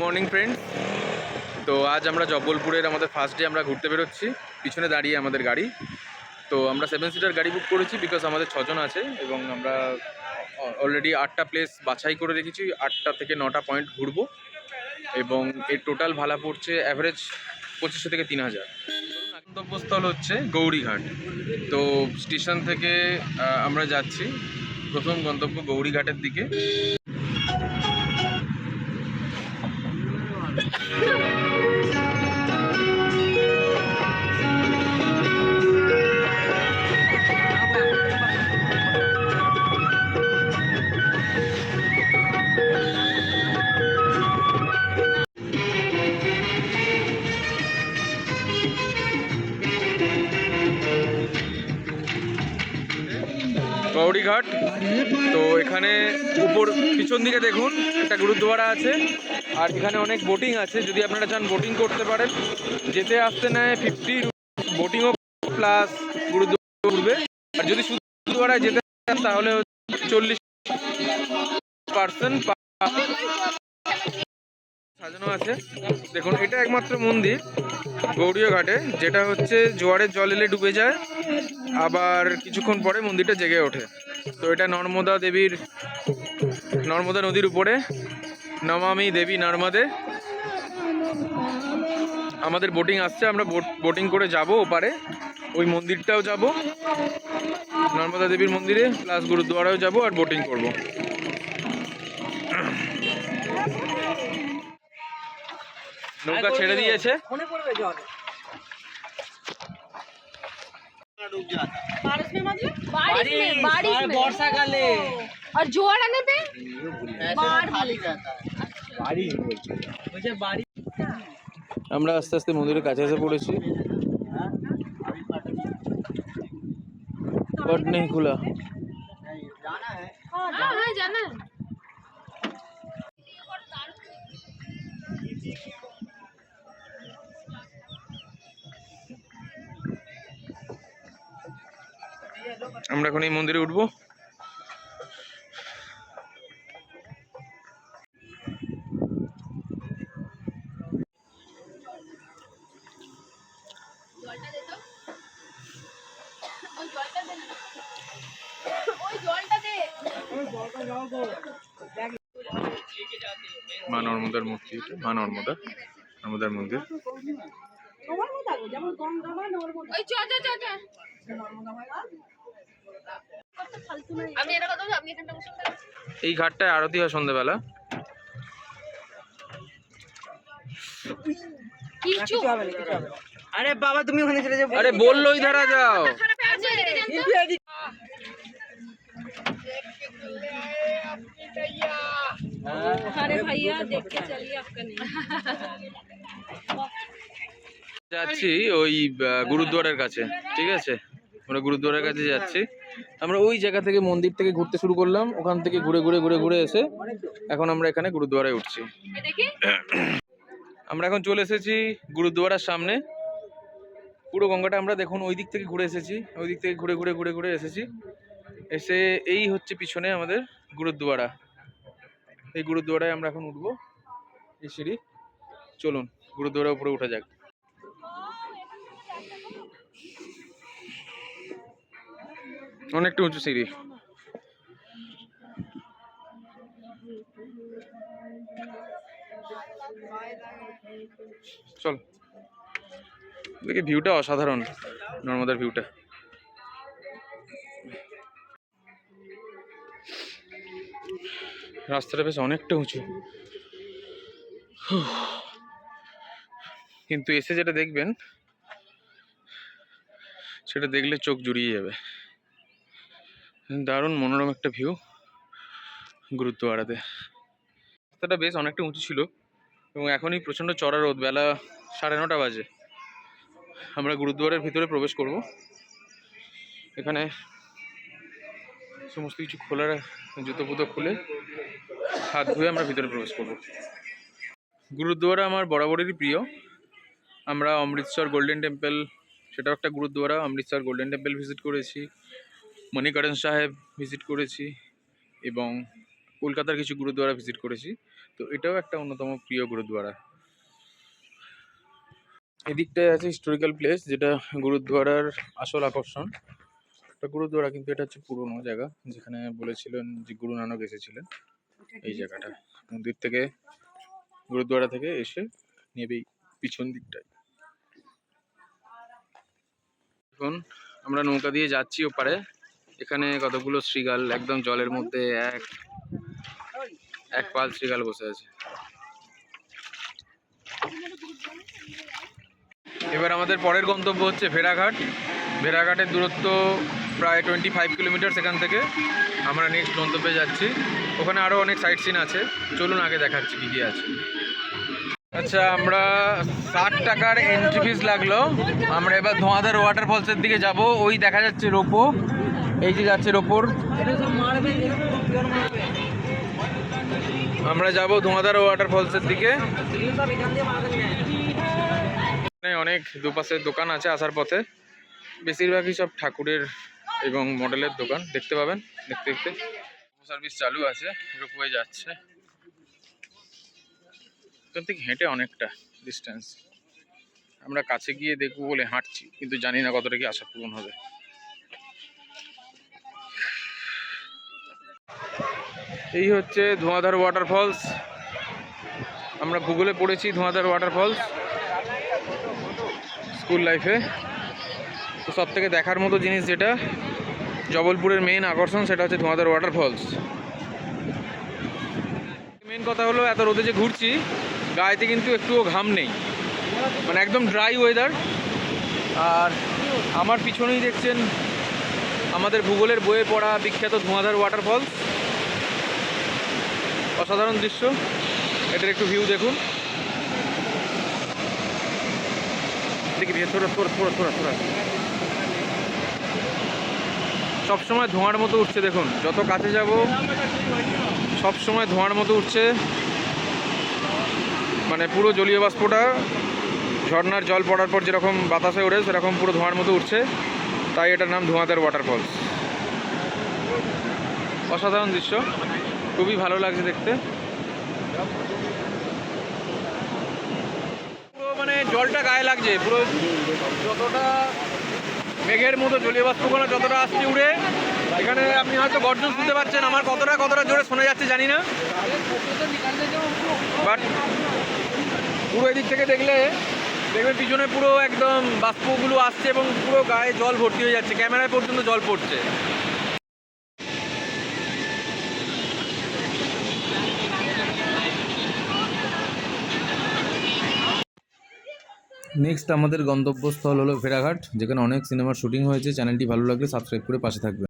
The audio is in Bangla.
মর্নিং ফ্রেন্ড তো আজ আমরা জব্বলপুরের আমাদের ফার্স্ট ডে আমরা ঘুরতে বেরোচ্ছি। পিছনে দাঁড়িয়ে আমাদের গাড়ি। তো আমরা সেভেন সিটার গাড়ি বুক করেছি বিকজ আমাদের ছজন আছে এবং আমরা অলরেডি আটটা প্লেস বাছাই করে রেখেছি। আটটা থেকে নটা পয়েন্ট ঘুরবো এবং এর টোটাল ভাড়া পড়ছে অ্যাভারেজ পঁচিশশো থেকে তিন হাজার। গন্তব্যস্থল হচ্ছে গৌরীঘাট। তো স্টেশন থেকে আমরা যাচ্ছি। প্রথম গন্তব্য গৌরীঘাটের দিকে। গৌরীঘাট তো এখানে উপর পিছন দিকে দেখুন একটা গুরুদ্বারা আছে। আর এখানে অনেক বোটিং আছে, যদি আপনারা চান বোটিং করতে পারেন। যেতে আসতে নেয় ফিফটি বোটিংও প্লাস গুরুদ্বারা ঘুরবে। আর যদি শুধু যেতে চান, তাহলে চল্লিশ পার্সেন্ট সাজানো আছে। দেখুন, এটা একমাত্র মন্দির গৌরীয় ঘাটে, যেটা হচ্ছে জোয়ারের জল এলে ডুবে যায়, আবার কিছুক্ষণ পরে মন্দিরটা জেগে ওঠে। তো এটা নর্মদা দেবীর, নর্মদা নদীর উপরে নমামি দেবী নর্মদে আমাদের বোটিং আসছে আমরা বোটিং করে যাব ওপারে ওই মন্দিরটাও যাব নর্মদা দেবীর মন্দিরে প্লাস গুরুদ্বারাও যাব আর বোটিং করব নৌকা ছেড়ে দিয়েছে बारिश में मतलब बारिश में बारिश में বর্ষাকালে और जोर आने पे बाढ़ বলছে বাড়ি আমরা আস্তে আস্তে মন্দিরের কাছে এসে পড়েছি। খোলা। আমরা এখন এই মন্দিরে উঠবো। মা নর্মদার মূর্তি মা নর্মদা নর্মদার মন্দির। এই ঘাটটায় আরতি হয় সন্ধ্যেবেলা আরে বাবা তুমি ওখানে চলে যাও আরে বলল ওই ধারা যাও খারাপ আছে এদিকে দেন তো। अरे भैया देख के चलिए आपका नहीं যাচ্ছি ওই আহ, গুরুদ্বারের কাছে ঠিক আছে আমরা গুরুদ্বারের কাছে যাচ্ছি আমরা ওই জায়গা থেকে মন্দির থেকে ঘুরতে শুরু করলাম ওখান থেকে ঘুরে ঘুরে ঘুরে ঘুরে এসে এখন আমরা এখানে গুরুদ্বারায় উঠছি ये देखिए আমরা এখন চলে এসেছি গুরুদ্বারার সামনে পুরো গঙ্গাটা আমরা দেখুন ওই দিক থেকে ঘুরে এসেছি ওই দিক থেকে ঘুরে ঘুরে ঘুরে ঘুরে এসেছি এসে এই হচ্ছে পিছনে আমাদের গুরুদ্বারা এই গুরুদ্বারায় আমরা এখন উঠবো। এই সিঁড়ি। চলুন গুরুদ্বারা উপরে উঠা যাক। অনেকটা উঁচু সিঁড়ি। চল। দেখি ভিউটা অসাধারণ, নর্মদার ভিউটা। রাস্তাটা বেশ অনেকটা উঁচু। কিন্তু এসে যেটা দেখবেন, সেটা দেখলে চোখ জুড়িয়ে যাবে। দারুণ মনোরম একটা ভিউ গুরুদ্বারাতে রাস্তাটা বেশ অনেকটা উঁচু ছিল এবং এখনই প্রচণ্ড চড়া রোদ, বেলা সাড়ে নটা বাজে। আমরা গুরুদ্বারের ভিতরে প্রবেশ করব। এখানে সমস্ত কিছু খোলা রা- জুতো পুতো খুলে হাত ধুয়ে আমরা ভিতরে প্রবেশ করব। গুরুদ্বারা আমার বরাবরেরই প্রিয়। আমরা অমৃতসর গোল্ডেন টেম্পল সেটাও একটা gurdwara, Amritsar golden temple visit করেছি মণিকরণ সাহেব ভিজিট করেছি এবং কলকাতার কিছু গুরুদ্বারা ভিজিট করেছি। তো এটাও একটা অন্যতম প্রিয় গুরুদ্বারা। এদিকটায় আছে হিস্টোরিক্যাল প্লেস যেটা গুরুদ্বারার আসল আকর্ষণ। একটা গুরুদ্বারা, কিন্তু এটা হচ্ছে পুরোনো জায়গা, যেখানে বলেছিলেন যে গুরু নানক এসেছিলেন। এই জায়গাটা। মন্দির থেকে গুরুদ্বারা থেকে এসে নেবেই পিছন দিকটায়। এখন আমরা নৌকা দিয়ে যাচ্ছি ওপারে। এখানে কতগুলো শ্রীগাল একদম জলের মধ্যে এক এক পাল শ্রীগাল বসে আছে। এবার আমাদের পরের গন্তব্য হচ্ছে ভেড়াঘাট। ভেড়াঘাটের দূরত্ব প্রায় টোয়েন্টি ফাইভ কিলোমিটার সেখান থেকে। আমরা নেক্সট গন্তব্যে যাচ্ছি। ওখানে আরও অনেক সাইট সিন আছে। চলুন আগে দেখাচ্ছি কী কী আছে। আচ্ছা আমরা ষাট টাকার এন্ট্রি ফিস লাগল। আমরা এবার ধোঁয়াধার ওয়াটারফলসের দিকে যাব। ওই দেখা যাচ্ছে রোপো। এই যে যাচ্ছে রোপোর। আমরা যাব ধোঁয়াধার ওয়াটারফলসের দিকে। অনেক দুপাশে দোকান আছে আসার পথে। বেশিরভাগই সব ঠাকুরের এবং মডেলের দোকান, দেখতে পাবেন, দেখতে দেখতে। সার্ভিস চালু আছে, রোপওয়ে যাচ্ছে। এখান থেকে হেঁটে অনেকটা ডিস্টেন্স আমরা কাছে গিয়ে দেখব বলে হাঁটছি, কিন্তু জানি না কতটা কি আশা পূরণ হবে। এই হচ্ছে ধোঁয়াধার ওয়াটারফলস আমরা গুগলে পড়েছি ধোঁয়াধার ওয়াটারফলস স্কুল লাইফে সব থেকে দেখার মতো জিনিস যেটা, জবলপুরের মেন আকর্ষণ, সেটা হচ্ছে ধোঁয়াধার ওয়াটারফলস মেন কথা হলো, এত রোদে যে ঘুরছি, গায়েতে কিন্তু একটুও ঘাম নেই। মানে একদম ড্রাই ওয়েদার আর আমার পিছনেই দেখছেন, আমাদের ভূগোলের বইয়ে পড়া বিখ্যাত ধোঁয়াধার ওয়াটারফলস অসাধারণ দৃশ্য। এটার একটু ভিউ দেখুন। দেখি দেখি থোড়া থোড়া থোড়া থোড়া। থোড়া সবসময় ধোঁয়ার মতো উঠছে, দেখুন। যত কাছে যাব সব সময় ধোঁয়ার মতো উঠছে। মানে পুরো জলীয় বাষ্পটা ঝর্ণার জল পড়ার পর যেরকম বাতাসে ওড়ে, সেরকম পুরো ধোঁয়ার মতো উঠছে। তাই এটার নাম ধোঁয়াদার ওয়াটারফলস অসাধারণ দৃশ্য। খুবই ভালো লাগছে দেখতে। পুরো মানে জলটা গায়ে লাগছে, পুরো যতটা মেঘের মতো জলীয় বাষ্পগুলো যতটা আসছে উড়ে, এখানে আপনি হয়তো গর্জন শুনতে পাচ্ছেন, আমার কতটা কতটা জোরে শোনা যাচ্ছে জানি না। বাট পুরো এদিক থেকে দেখলে, দেখবেন পিছনে পুরো একদম বাষ্পগুলো আসছে এবং পুরো গায়ে জল ভর্তি হয়ে যাচ্ছে, ক্যামেরায় পর্যন্ত জল পড়ছে। নেক্সট আমাদের গন্তব্যস্থল হলো ফেরাঘাট যেখানে অনেক সিনেমার শুটিং হয়েছে। চ্যানেলটি ভালো লাগলে সাবস্ক্রাইব করে পাশে থাকবে